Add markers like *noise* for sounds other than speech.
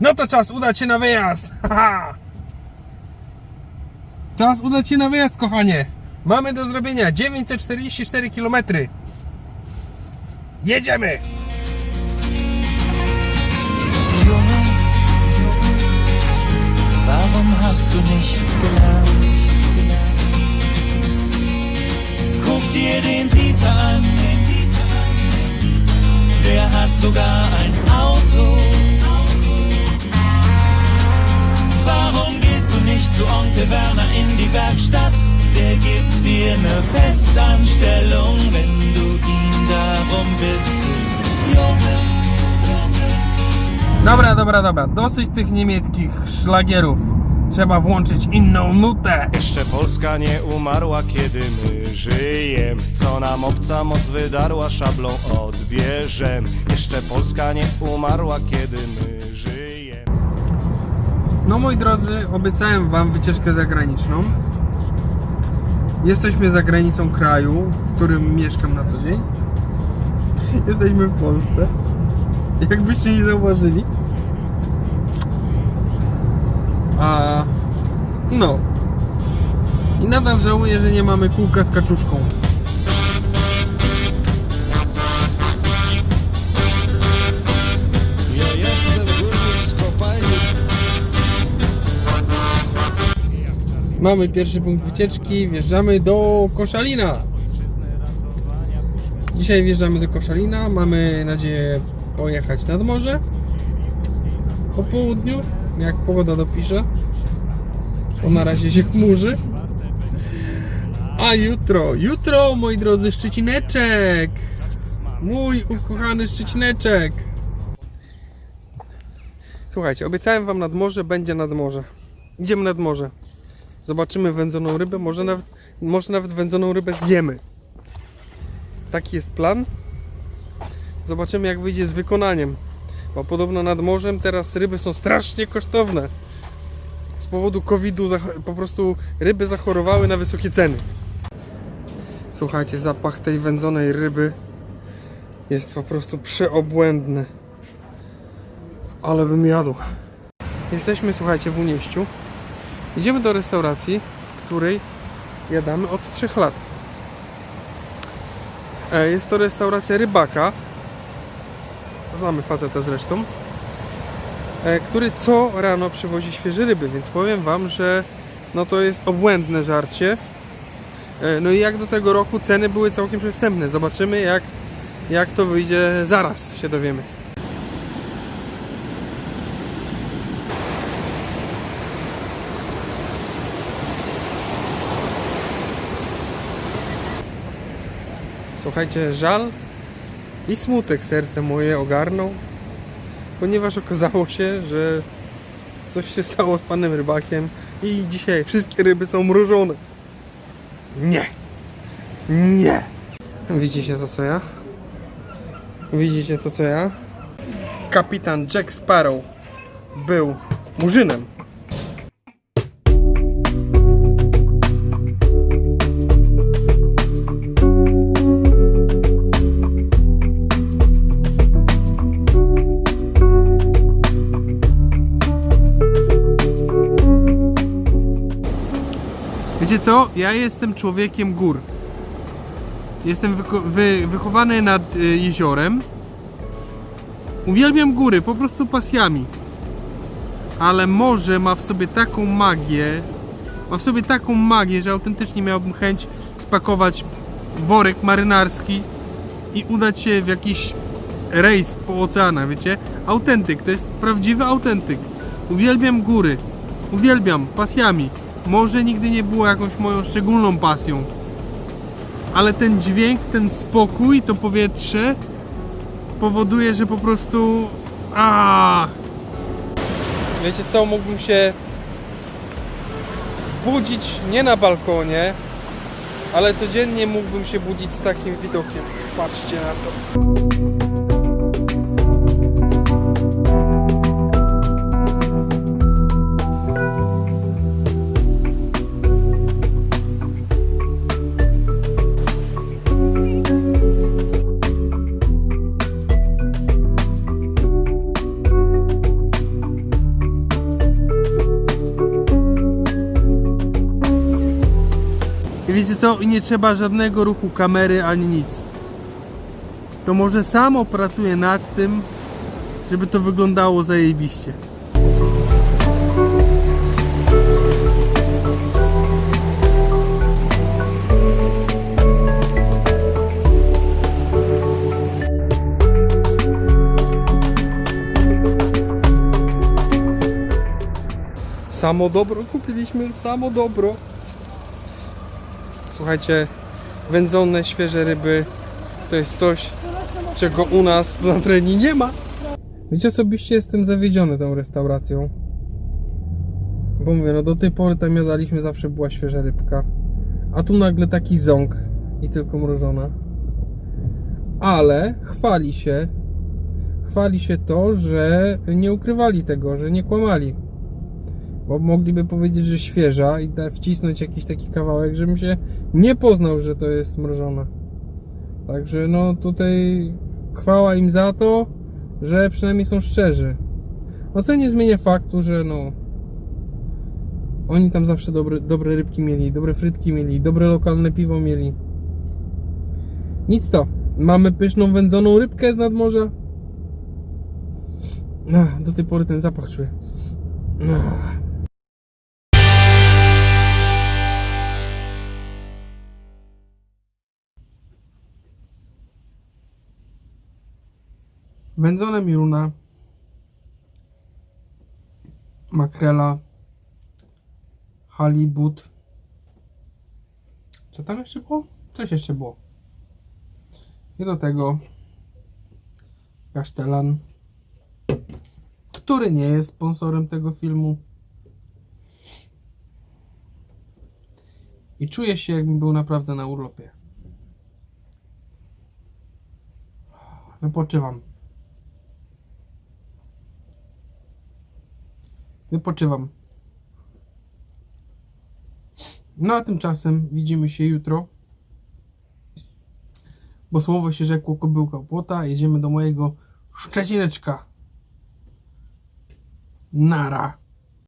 No to czas udać się na wyjazd! *laughs* Haha! Czas udać się na wyjazd, kochanie! Mamy do zrobienia 944 km. Jedziemy! Junge, warum hast du nichts gelernt? Guck dir den Dieter an, der hat sogar ein zu Onkel Werner in die Werkstatt? Der gibt dir eine Festanstellung, wenn du ihn darum bittest. Junge, Dobra, dobra, dobra. Dosyć tych niemieckich szlagierów. Trzeba włączyć inną nutę. Jeszcze Polska nie umarła, kiedy my żyjem Co nam obca moc wydarła, szablą odbierzem Jeszcze Polska nie umarła, kiedy my No moi drodzy, obiecałem wam wycieczkę zagraniczną. Jesteśmy za granicą kraju, w którym mieszkam na co dzień. Jesteśmy w Polsce. Jakbyście nie zauważyli. A no. I nadal żałuję, że nie mamy kółka z kaczuszką. Mamy pierwszy punkt wycieczki, wjeżdżamy do Koszalina. Dzisiaj wjeżdżamy do Koszalina, mamy nadzieję pojechać nad morze po południu, jak pogoda dopisze. To na razie się chmurzy. A jutro, jutro moi drodzy, Szczecineczek! Mój ukochany Szczecineczek! Słuchajcie, obiecałem wam nad morze, będzie nad morze. Idziemy nad morze. Zobaczymy wędzoną rybę, może nawet, może nawet wędzoną rybę zjemy. Taki jest plan. Zobaczymy jak wyjdzie z wykonaniem. Bo podobno nad morzem teraz ryby są strasznie kosztowne. Z powodu COVID-u po prostu ryby zachorowały na wysokie ceny. Słuchajcie, zapach tej wędzonej ryby jest po prostu przeobłędny. Ale bym jadł. Jesteśmy, słuchajcie, w Unieściu. Idziemy do restauracji, w której jadamy od 3 lat. E, Jest to restauracja rybaka. Znamy faceta zresztą. e, Który co rano przywozi świeże ryby, więc powiem wam, że no to jest obłędne żarcie. E, No i jak do tego roku ceny były całkiem przystępne. Zobaczymy jak, jak to wyjdzie zaraz się dowiemy. Słuchajcie, żal i smutek serce moje ogarnął, ponieważ okazało się, że coś się stało z panem rybakiem i dzisiaj wszystkie ryby są mrożone. Nie! Nie! Widzicie to co ja? Widzicie to co ja? Kapitan Jack Sparrow był murzynem. Wiecie co? Ja jestem człowiekiem gór. Jestem wy- wychowany nad y, jeziorem. Uwielbiam góry, po prostu pasjami. Ale morze ma w sobie taką magię, ma w sobie taką magię, że autentycznie miałbym chęć spakować worek marynarski i udać się w jakiś rejs po oceanach, wiecie? Autentyk, to jest prawdziwy autentyk. Uwielbiam góry. Uwielbiam pasjami. Morze nigdy nie było jakąś moją szczególną pasją. Ale ten dźwięk, ten spokój, to powietrze powoduje, że po prostu. A. Wiecie co, mógłbym się budzić nie na balkonie, ale codziennie mógłbym się budzić z takim widokiem. Patrzcie na to. Co, i nie trzeba żadnego ruchu kamery ani nic. To może samo pracuje nad tym, żeby to wyglądało zajebiście. Samo dobro kupiliśmy, samo dobro. Słuchajcie, wędzone, świeże ryby to jest coś, czego u nas w Landreni nie ma. Wiecie, osobiście jestem zawiedziony tą restauracją. Bo mówię, no do tej pory tam jadaliśmy, zawsze była świeża rybka. A tu nagle taki ząg i tylko mrożona. Ale chwali się, chwali się to, że nie ukrywali tego, że nie kłamali. Bo mogliby powiedzieć, że świeża i da- wcisnąć jakiś taki kawałek, żebym się nie poznał, że to jest mrożona. Także no tutaj chwała im za to, że przynajmniej są szczerzy. No co nie zmienia faktu, że no oni tam zawsze dobre, dobre rybki mieli, dobre frytki mieli, dobre lokalne piwo mieli. Nic to. Mamy pyszną wędzoną rybkę z nadmorza. Ach, do tej pory ten zapach czuję. Ach. Wędzone miruna, makrela, halibut. Co tam jeszcze było? Coś jeszcze było. I do tego kasztelan, który nie jest sponsorem tego filmu. I czuję się, jakbym był naprawdę na urlopie. Wypoczywam. Wypoczywam. No a tymczasem widzimy się jutro. Bo słowo się rzekło kobyłka płota. Jedziemy do mojego Szczecineczka. Nara.